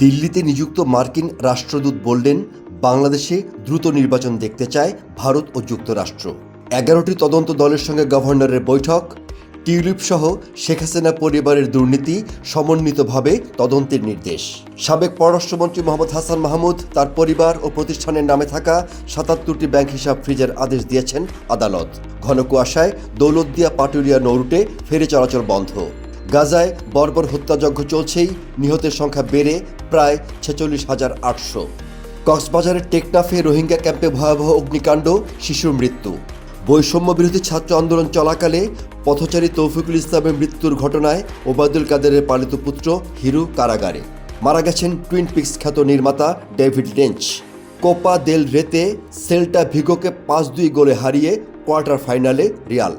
দিল্লিতে নিযুক্ত মার্কিন রাষ্ট্রদূত বললেন বাংলাদেশে দ্রুত নির্বাচন দেখতে চায় ভারত ও যুক্তরাষ্ট্র। এগারোটি তদন্ত দলের সঙ্গে গভর্নরের বৈঠক, টিউলিপ সহ শেখ হাসিনা পরিবারের দুর্নীতি সমন্বিতভাবে তদন্তের নির্দেশ। সাবেক পররাষ্ট্রমন্ত্রী মোহাম্মদ হাসান মাহমুদ তার পরিবার ও প্রতিষ্ঠানের নামে থাকা সাতাত্তরটি ব্যাংক হিসাব ফ্রিজের আদেশ দিয়েছেন আদালত। ঘন কুয়াশায় দৌলতদিয়া পাটুরিয়া নৌরুটে ফেরি চলাচল বন্ধ। গাজায় বর্বর হত্যাযজ্ঞ চলছেই। নিহতের সংখ্যা বেড়ে প্রায় ছেচল্লিশ হাজার আটশো। কক্সবাজারের টেকনাফে রোহিঙ্গা ক্যাম্পে ভয়াবহ অগ্নিকাণ্ড, শিশুর মৃত্যু। বৈষম্য বিরোধী ছাত্র আন্দোলন চলাকালে পথচারী তৌফিকুল ইসলামের মৃত্যুর ঘটনায় ওবায়দুল কাদেরের পালিত পুত্র হিরু কারাগারে। মারা গেছেন টুইন পিক্স খ্যাত নির্মাতা David Lynch. Copa del Rey Celta ভিগোকে পাঁচ দুই গোলে হারিয়ে কোয়ার্টার ফাইনালে রিয়াল।